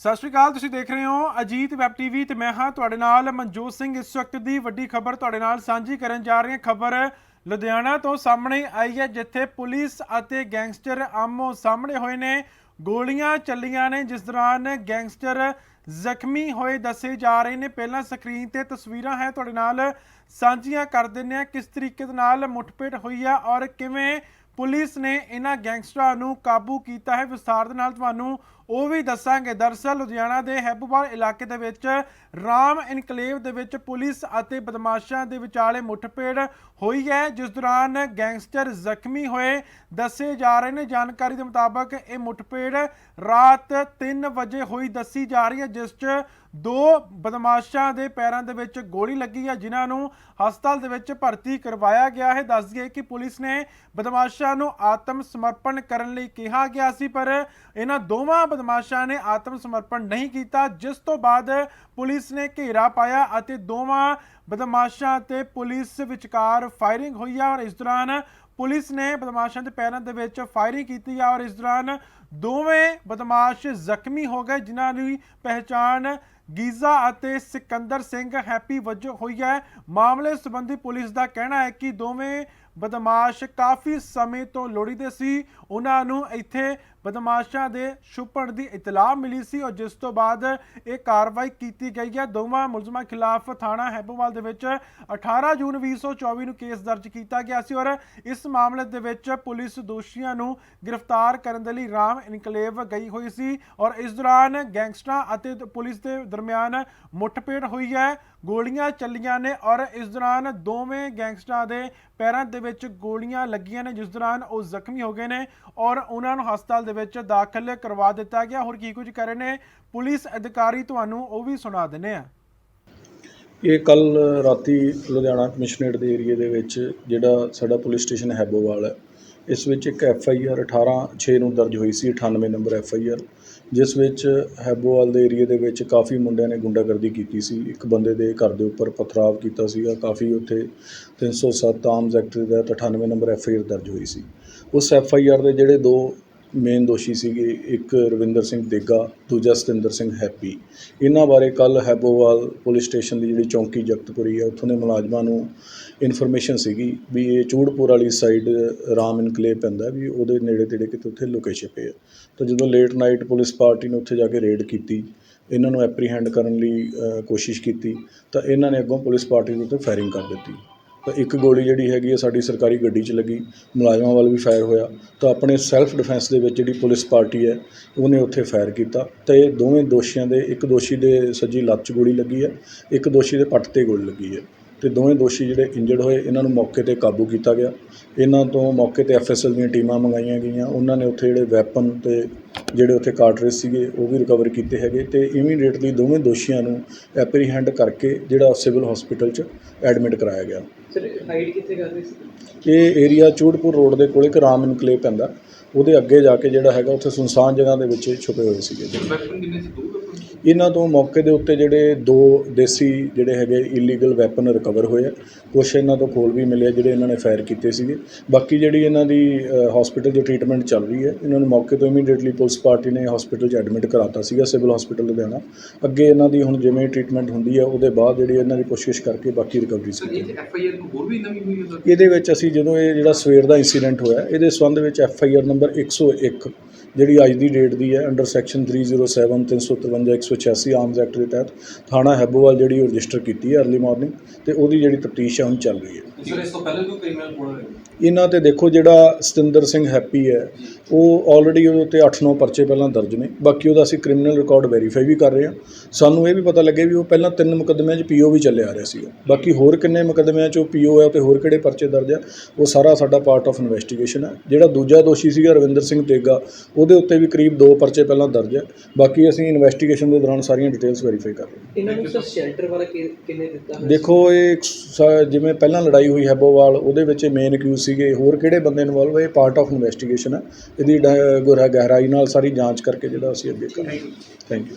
ਸਤਿ ਸ਼੍ਰੀ ਅਕਾਲ, ਤੁਸੀਂ ਦੇਖ ਰਹੇ ਹੋ ਅਜੀਤ ਵੈਬ ਟੀਵੀ ਤੇ ਮੈਂ ਹਾਂ ਤੁਹਾਡੇ ਨਾਲ ਮਨਜੋਤ ਸਿੰਘ। ਇਸ ਵਕਤ ਦੀ ਵੱਡੀ ਖਬਰ ਤੁਹਾਡੇ ਨਾਲ ਸਾਂਝੀ ਕਰਨ ਜਾ ਰਹੇ ਹਾਂ। ਖਬਰ ਲੁਧਿਆਣਾ ਤੋਂ ਸਾਹਮਣੇ ਆਈ ਹੈ, ਜਿੱਥੇ ਪੁਲਿਸ ਅਤੇ ਗੈਂਗਸਟਰ ਆਮੋ ਸਾਹਮਣੇ ਹੋਏ ਨੇ। ਗੋਲੀਆਂ ਚੱਲੀਆਂ ਨੇ, ਜਿਸ ਦੌਰਾਨ ਗੈਂਗਸਟਰ ਜ਼ਖਮੀ ਹੋਏ ਦੱਸੇ ਜਾ ਰਹੇ ਨੇ। ਪਹਿਲਾਂ ਸਕਰੀਨ ਤੇ ਤਸਵੀਰਾਂ ਹੈ, ਤੁਹਾਡੇ ਨਾਲ ਸਾਂਝੀਆਂ ਕਰ ਦਿੰਦੇ ਹਾਂ। ਕਿਸ ਤਰੀਕੇ ਦੇ ਨਾਲ ਮੁੱਠਪੇਟ ਹੋਈ ਹੈ ਔਰ ਕਿਵੇਂ ਪੁਲਿਸ ਨੇ ਇਹਨਾਂ ਗੈਂਗਸਟਰਾਂ ਨੂੰ ਕਾਬੂ ਕੀਤਾ ਹੈ। ਵਿਸਥਾਰ ਦੇ ਨਾਲ ਤੁਹਾਨੂੰ ਉਹ ਵੀ ਦੱਸਾਂਗੇ। ਦਰਸਲ ਲੁਧਿਆਣਾ ਦੇ ਹੈਬੋਵਾਲ ਇਲਾਕੇ ਦੇ ਵਿੱਚ ਰਾਮ ਇਨਕਲੇਵ ਦੇ ਵਿੱਚ ਪੁਲਿਸ ਅਤੇ ਬਦਮਾਸ਼ਾਂ ਦੇ ਵਿਚਾਲੇ ਮੁੱਠਭੇੜ ਹੋਈ ਹੈ। ਜਿਸ ਦੌਰਾਨ ਗੈਂਗਸਟਰ ਜ਼ਖਮੀ ਹੋਏ ਦੱਸੇ ਜਾ ਰਹੇ ਨੇ। ਜਾਣਕਾਰੀ ਦੇ ਮੁਤਾਬਕ ਇਹ ਮੁੱਠਭੇੜ ਰਾਤ 3 ਵਜੇ ਹੋਈ ਦੱਸੀ ਜਾ ਰਹੀ ਹੈ, ਜਿਸ 'ਚ ਦੋ ਬਦਮਾਸ਼ਾਂ ਦੇ ਪੈਰਾਂ ਦੇ ਵਿੱਚ ਗੋਲੀ ਲੱਗੀ ਹੈ, ਜਿਨ੍ਹਾਂ ਨੂੰ ਹਸਪਤਾਲ ਦੇ ਵਿੱਚ ਭਰਤੀ ਕਰਵਾਇਆ ਗਿਆ ਹੈ। ਦੱਸ ਦਈਏ ਕਿ ਪੁਲਿਸ ਨੇ ਬਦਮਾਸ਼ਾਂ ਨੂੰ ਆਤਮ ਸਮਰਪਣ ਕਰਨ ਲਈ ਕਿਹਾ ਗਿਆ ਸੀ, ਪਰ ਇਹਨਾਂ ਦੋਵਾਂ ਬਦਮਾਸ਼ਾਂ ਨੇ ਆਤਮ ਸਮਰਪਣ ਨਹੀਂ ਕੀਤਾ, ਜਿਸ ਤੋਂ ਬਾਅਦ ਪੁਲਿਸ ਨੇ ਘੇਰਾ ਪਾਇਆ ਅਤੇ ਦੋਵਾਂ ਬਦਮਾਸ਼ਾਂ ਤੇ ਪੁਲਿਸ ਵਿਚਕਾਰ ਫਾਇਰਿੰਗ ਹੋਈ ਹੈ ਔਰ ਇਸ ਦੌਰਾਨ ਪੁਲਿਸ ਨੇ ਬਦਮਾਸ਼ਾਂ ਦੇ ਪੈਰਾਂ ਦੇ ਵਿੱਚ ਫਾਇਰਿੰਗ ਕੀਤੀ ਹੈ ਔਰ ਇਸ ਦੌਰਾਨ ਦੋਵੇਂ ਬਦਮਾਸ਼ ਜ਼ਖਮੀ ਹੋ ਗਏ, ਜਿਨ੍ਹਾਂ ਦੀ ਪਹਿਚਾਣ ਗੀਜ਼ਾ ਅਤੇ ਸਿਕੰਦਰ ਸਿੰਘ ਹੈਪੀ ਵਜੋਂ ਹੋਈ ਹੈ। ਮਾਮਲੇ ਸੰਬੰਧੀ ਪੁਲਿਸ ਦਾ ਕਹਿਣਾ ਹੈ ਕਿ ਦੋਵੇਂ ਬਦਮਾਸ਼ ਕਾਫੀ ਸਮੇਂ ਤੋਂ ਲੋੜੀਦੇ ਸੀ। ਉਹਨਾਂ ਨੂੰ ਇੱਥੇ ਬਦਮਾਸ਼ਾਂ ਦੇ ਛੁਪਣ ਦੀ ਇਤਲਾਹ ਮਿਲੀ ਸੀ ਔਰ ਜਿਸ ਤੋਂ ਬਾਅਦ ਇਹ ਕਾਰਵਾਈ ਕੀਤੀ ਗਈ ਹੈ। ਦੋਵਾਂ ਮੁਲਜ਼ਮਾਂ ਖਿਲਾਫ ਥਾਣਾ ਹੈਬੋਵਾਲ ਦੇ ਵਿੱਚ 18 ਜੂਨ 2024 ਨੂੰ ਕੇਸ ਦਰਜ ਕੀਤਾ ਗਿਆ ਸੀ ਔਰ ਇਸ ਮਾਮਲੇ ਦੇ ਵਿੱਚ ਪੁਲਿਸ ਦੋਸ਼ੀਆਂ ਨੂੰ ਗ੍ਰਿਫਤਾਰ ਕਰਨ ਦੇ ਲਈ ਰਾਮ ਇਨਕਲੇਵ ਗਈ ਹੋਈ ਸੀ ਔਰ ਇਸ ਦੌਰਾਨ ਗੈਂਗਸਟਰਾਂ ਅਤੇ ਪੁਲਿਸ ਦੇ ਦਰਮਿਆਨ ਮੁੱਠਭੇੜ ਹੋਈ ਹੈ। ਗੋਲੀਆਂ ਚੱਲੀਆਂ ਨੇ ਔਰ ਇਸ ਦੌਰਾਨ ਦੋਵੇਂ ਗੈਂਗਸਟਰਾਂ ਦੇ ਪੈਰਾਂ ਦੇ ਵਿੱਚ ਗੋਲੀਆਂ ਲੱਗੀਆਂ ਨੇ, ਜਿਸ ਦੌਰਾਨ ਉਹ ਜ਼ਖਮੀ ਹੋ ਗਏ ਨੇ ਔਰ ਉਹਨਾਂ ਨੂੰ ਹਸਪਤਾਲ ਦੇ ਵਿੱਚ ਦਾਖਲ ਕਰਵਾ ਦਿੱਤਾ ਗਿਆ। ਹੋਰ ਕੀ ਕੁਝ ਕਰ ਰਹੇ ਨੇ? ਪੁਲਿਸ ਅਧਿਕਾਰੀ ਤੁਹਾਨੂੰ ਉਹ ਵੀ ਸੁਣਾ ਦਿੰਨੇ ਆ। ਇਹ ਕੱਲ ਰਾਤੀ ਲੁਧਿਆਣਾ ਕਮਿਸ਼ਨਰੇਟ ਦੇ ਏਰੀਏ ਦੇ ਵਿੱਚ ਜਿਹੜਾ ਸਾਡਾ ਪੁਲਿਸ ਸਟੇਸ਼ਨ ਹੈਬੋਵਾਲ ਹੈ ਇਸ ਵਿੱਚ ਇੱਕ ਐਫ ਆਈ ਆਰ 18 6 ਨੂੰ ਦਰਜ ਹੋਈ ਸੀ 98 ਨੰਬਰ ਐਫ ਆਈ ਆਰ। ਜਿਸ ਵਿੱਚ ਹੈਬੋਵਾਲ ਦੇ ਏਰੀਏ ਦੇ ਵਿੱਚ ਕਾਫੀ ਮੁੰਡਿਆਂ ਨੇ ਗੁੰਡਾਗਰਦੀ ਕੀਤੀ ਸੀ। ਇੱਕ ਬੰਦੇ ਦੇ ਘਰ ਦੇ ਉੱਪਰ ਪਥਰਾਵ ਕੀਤਾ ਸੀਗਾ। ਕਾਫੀ ਉੱਥੇ ਤਿੰਨ 307 ਆਰਮਸ ਐਕਟ ਦੇ ਤਹਿਤ 98 ਨੰਬਰ ਐਫ ਆਈ ਆਰ ਦਰਜ ਹੋਈ ਸੀ। ਉਸ ਐਫ ਆਈ ਆਰ ਦੇ ਜਿਹੜੇ ਦੋ ਮੇਨ ਦੋਸ਼ੀ ਸੀਗੇ ਇੱਕ ਰਵਿੰਦਰ ਸਿੰਘ ਦੇਗਾ, ਦੂਜਾ ਸਤਿੰਦਰ ਸਿੰਘ ਹੈਪੀ। ਇਹਨਾਂ ਬਾਰੇ ਕੱਲ੍ਹ ਹੈਬੋਵਾਲ ਪੁਲਿਸ ਸਟੇਸ਼ਨ ਦੀ ਜਿਹੜੀ ਚੌਂਕੀ ਜਗਤਪੁਰੀ ਹੈ, ਉੱਥੋਂ ਦੇ ਮੁਲਾਜ਼ਮਾਂ ਨੂੰ ਇਨਫੋਰਮੇਸ਼ਨ ਸੀਗੀ ਵੀ ਇਹ ਚੂੜਪੁਰ ਵਾਲੀ ਸਾਈਡ ਰਾਮ ਇਨਕਲੇਵ ਪੈਂਦਾ ਵੀ ਉਹਦੇ ਨੇੜੇ ਤੇੜੇ ਕਿਤੇ ਉੱਥੇ ਲੁਕੇ ਛਿਪੇ ਆ। ਤਾਂ ਜਦੋਂ ਲੇਟ ਨਾਈਟ ਪੁਲਿਸ ਪਾਰਟੀ ਨੇ ਉੱਥੇ ਜਾ ਕੇ ਰੇਡ ਕੀਤੀ, ਇਹਨਾਂ ਨੂੰ ਐਪਰੀਹੈਂਡ ਕਰਨ ਲਈ ਕੋਸ਼ਿਸ਼ ਕੀਤੀ, ਤਾਂ ਇਹਨਾਂ ਨੇ ਅੱਗੋਂ ਪੁਲਿਸ ਪਾਰਟੀ ਦੇ ਉੱਤੇ ਫਾਇਰਿੰਗ ਕਰ ਦਿੱਤੀ। ਤਾਂ ਇੱਕ ਗੋਲੀ ਜਿਹੜੀ ਹੈਗੀ ਹੈ ਸਾਡੀ ਸਰਕਾਰੀ ਗੱਡੀ 'ਚ ਲੱਗੀ, ਮੁਲਾਜ਼ਮਾਂ ਵੱਲ ਵੀ ਫਾਇਰ ਹੋਇਆ। ਤਾਂ ਆਪਣੇ ਸੈਲਫ ਡਿਫੈਂਸ ਦੇ ਵਿੱਚ ਜਿਹੜੀ ਪੁਲਿਸ ਪਾਰਟੀ ਹੈ, ਉਹਨੇ ਉੱਥੇ ਫਾਇਰ ਕੀਤਾ। ਅਤੇ ਦੋਵੇਂ ਦੋਸ਼ੀਆਂ ਦੇ, ਇੱਕ ਦੋਸ਼ੀ ਦੇ ਸੱਜੀ ਲੱਤ 'ਚ ਗੋਲੀ ਲੱਗੀ ਹੈ, ਇੱਕ ਦੋਸ਼ੀ ਦੇ ਪੱਟ ਤੇ ਗੋਲੀ ਲੱਗੀ ਹੈ। ਅਤੇ ਦੋਵੇਂ ਦੋਸ਼ੀ ਜਿਹੜੇ ਇੰਜਰਡ ਹੋਏ, ਇਹਨਾਂ ਨੂੰ ਮੌਕੇ ਤੇ ਕਾਬੂ ਕੀਤਾ ਗਿਆ। ਇਹਨਾਂ ਤੋਂ ਮੌਕੇ ਤੇ ਐਫਐਸਐਲ ਦੀਆਂ ਟੀਮਾਂ ਮੰਗਾਈਆਂ ਗਈਆਂ। ਉਹਨਾਂ ਨੇ ਉੱਥੇ ਜਿਹੜੇ ਵੈਪਨ ਅਤੇ ਜਿਹੜੇ ਉੱਥੇ ਕਾਰਟ੍ਰਿਜ ਸੀਗੇ, ਉਹ ਵੀ ਰਿਕਵਰ ਕੀਤੇ ਹੈਗੇ। ਅਤੇ ਇਮੀਡੀਏਟਲੀ ਦੋਵੇਂ ਦੋਸ਼ੀਆਂ ਨੂੰ ਐਪਰੀਹੈਂਡ ਕਰਕੇ ਜਿਹੜਾ ਸਿਵਲ ਹਸਪੀਟਲ 'ਚ ਐਡਮਿਟ ਕਰਾਇਆ ਗਿਆ। ਸਰ ਹਾਈਡ ਕਿੱਥੇ ਕਰ ਰਹੇ ਸੀ? ਇਹ ਏਰੀਆ ਚੂੜਪੁਰ ਰੋਡ ਦੇ ਕੋਲ ਇੱਕ ਰਾਮ ਇਨਕਲੇਵ ਪੈਂਦਾ। ਉਹਦੇ ਅੱਗੇ ਜਾ ਕੇ ਜਿਹੜਾ ਹੈਗਾ ਉੱਥੇ ਸੁਨਸਾਨ ਜਗ੍ਹਾ ਦੇ ਵਿੱਚ ਛੁਪੇ ਹੋਏ ਸੀਗੇ। ਜੀ। ਵੈਪਨ ਕਿੰਨੇ ਸੀ? ਦੋ ਵੈਪਨ ਇਹਨਾਂ ਤੋਂ ਮੌਕੇ ਦੇ ਉੱਤੇ ਜਿਹੜੇ ਦੋ ਦੇਸੀ ਜਿਹੜੇ ਹੈਗੇ ਇਲੀਗਲ ਵੈਪਨ ਰਿਕਵਰ ਹੋਏ ਆ ਕੁਛ ਇਹਨਾਂ ਤੋਂ ਖੋਲ ਵੀ ਮਿਲੇ ਆ ਜਿਹੜੇ ਇਹਨਾਂ ਨੇ ਫਾਇਰ ਕੀਤੇ ਸੀਗੇ। ਬਾਕੀ ਜਿਹੜੀ ਇਹਨਾਂ ਦੀ ਹਸਪੀਟਲ 'ਚ ਟ੍ਰੀਟਮੈਂਟ ਚੱਲ ਰਹੀ ਹੈ ਇਹਨਾਂ ਨੂੰ ਮੌਕੇ ਤੋਂ ਇਮੀਡੀਏਟਲੀ ਪੁਲਿਸ ਪਾਰਟੀ ਨੇ ਹਸਪੀਟਲ 'ਚ ਐਡਮਿਟ ਕਰਾਤਾ ਸੀਗਾ ਸਿਵਲ ਹਸਪੀਟਲ ਲੁਧਿਆਣਾ। ਅੱਗੇ ਇਹਨਾਂ ਦੀ ਹੁਣ ਜਿਵੇਂ ਟ੍ਰੀਟਮੈਂਟ ਹੁੰਦੀ ਹੈ ਉਹਦੇ ਬਾਅਦ ਜਿਹੜੀ ਇਹਨਾਂ ਦੀ ਕੋਸ਼ਿਸ਼ ਕਰਕੇ ਬਾਕੀ ਰਿਕਵਰੀ ਕੀਤੀ ਇਹਦੇ ਵਿੱਚ ਅਸੀਂ ਜਦੋਂ ਇਹ ਜਿਹੜਾ ਸਵੇਰ ਦਾ ਇਨਸੀਡੈਂਟ ਹੋਇਆ ਇਹਦੇ ਸੰਬੰਧ ਵਿੱਚ ਐਫ ਆਈ ਆਰ ਨੰਬਰ 101 ਜਿਹੜੀ ਅੱਜ ਦੀ ਡੇਟ ਦੀ ਹੈ ਅੰਡਰ ਸੈਕਸ਼ਨ 307 353 186 ਆਰਮਸ ਐਕਟ ਦੇ ਤਹਿਤ, ਥਾਣਾ ਹੈਬੋਵਾਲ ਜਿਹੜੀ ਉਹ ਰਜਿਸਟਰ ਕੀਤੀ ਹੈ ਅਰਲੀ ਮਾਰਨਿੰਗ ਅਤੇ ਉਹਦੀ ਜਿਹੜੀ ਤਫਤੀਸ਼ ਹੈ ਹੁਣ ਚੱਲ ਰਹੀ ਹੈ। ਸਰ ਇਸ ਤੋਂ ਪਹਿਲੇ ਵੀ ਕ੍ਰਿਮੀਨਲ ਕੋਡ ਹੋਇਆ ਇਹਨਾਂ ਤੇ ਦੇਖੋ ਜਿਹੜਾ ਸਤਿੰਦਰ ਸਿੰਘ ਹੈਪੀ ਹੈ ਉਹ ਆਲਰੇਡੀ ਉਹਦੇ ਉੱਤੇ 8-9 ਪਰਚੇ ਪਹਿਲਾਂ ਦਰਜ ਨੇ। ਬਾਕੀ ਉਹਦਾ ਅਸੀਂ ਕ੍ਰਿਮੀਨਲ ਰਿਕਾਰਡ ਵੈਰੀਫਾਈ ਵੀ ਕਰ ਰਹੇ ਹਾਂ। ਸਾਨੂੰ ਇਹ ਵੀ ਪਤਾ ਲੱਗਿਆ ਵੀ ਉਹ ਪਹਿਲਾਂ ਤਿੰਨ ਮੁਕੱਦਮਿਆਂ 'ਚ ਪੀਓ ਵੀ ਚੱਲਿਆ ਆ ਰਿਹਾ ਸੀਗਾ। ਬਾਕੀ ਹੋਰ ਕਿੰਨੇ ਮੁਕੱਦਮਿਆਂ 'ਚ ਉਹ ਪੀਓ ਹੈ ਤੇ ਹੋਰ ਕਿਹੜੇ ਪਰਚੇ ਦਰਜ ਆ ਉਹ ਸਾਰਾ ਸਾਡਾ ਪਾਰਟ ਆਫ ਇਨਵੈਸਟੀਗੇਸ਼ਨ ਹੈ। ਜਿਹੜਾ ਦੂਜਾ ਦੋਸ਼ੀ ਸੀਗਾ ਰਵਿੰਦਰ ਸਿੰਘ ਤੇਗਾ ਉਹਦੇ ਉੱਤੇ ਵੀ ਕਰੀਬ ਦੋ ਪਰਚੇ ਪਹਿਲਾਂ ਦਰਜ ਹੈ ਬਾਕੀ ਅਸੀਂ ਇਨਵੈਸਟੀਗੇਸ਼ਨ ਦੇ ਦੌਰਾਨ ਸਾਰੀਆਂ ਡਿਟੇਲਸ ਵੈਰੀਫਾਈ ਕਰ ਰਹੇ ਹਾਂ। ਇਹਨਾਂ ਨੂੰ ਸਰ ਸ਼ੈਲਟਰ ਵਾਲਾ ਕਿੰਨੇ ਦਿੱਤਾ ਦੇਖੋ ਇਹ ਸ- ਜਿਵੇਂ ਪਹਿਲਾਂ ਲੜਾਈ ਹੋਈ ਹੈਬੋਵਾਲ ਉਹਦੇ ਵਿੱਚ ਮੇਨ ਅਕਿਊਜ਼ ਸੀਗੇ। ਹੋਰ ਕਿਹੜੇ ਬੰਦੇ ਇਨਵੋਲਵ ਇਹ ਪਾਰਟ ਆਫ ਇਨਵੈਸਟੀਗੇਸ਼ਨ ਹੈ ਇਹਦੀ ਡ- ਗੁਰਾ- ਗਹਿਰਾਈ ਨਾਲ ਸਾਰੀ ਜਾਂਚ ਕਰਕੇ ਜਿਹੜਾ ਅਸੀਂ ਅੱਗੇ ਕਰਾਂਗੇ। Thank you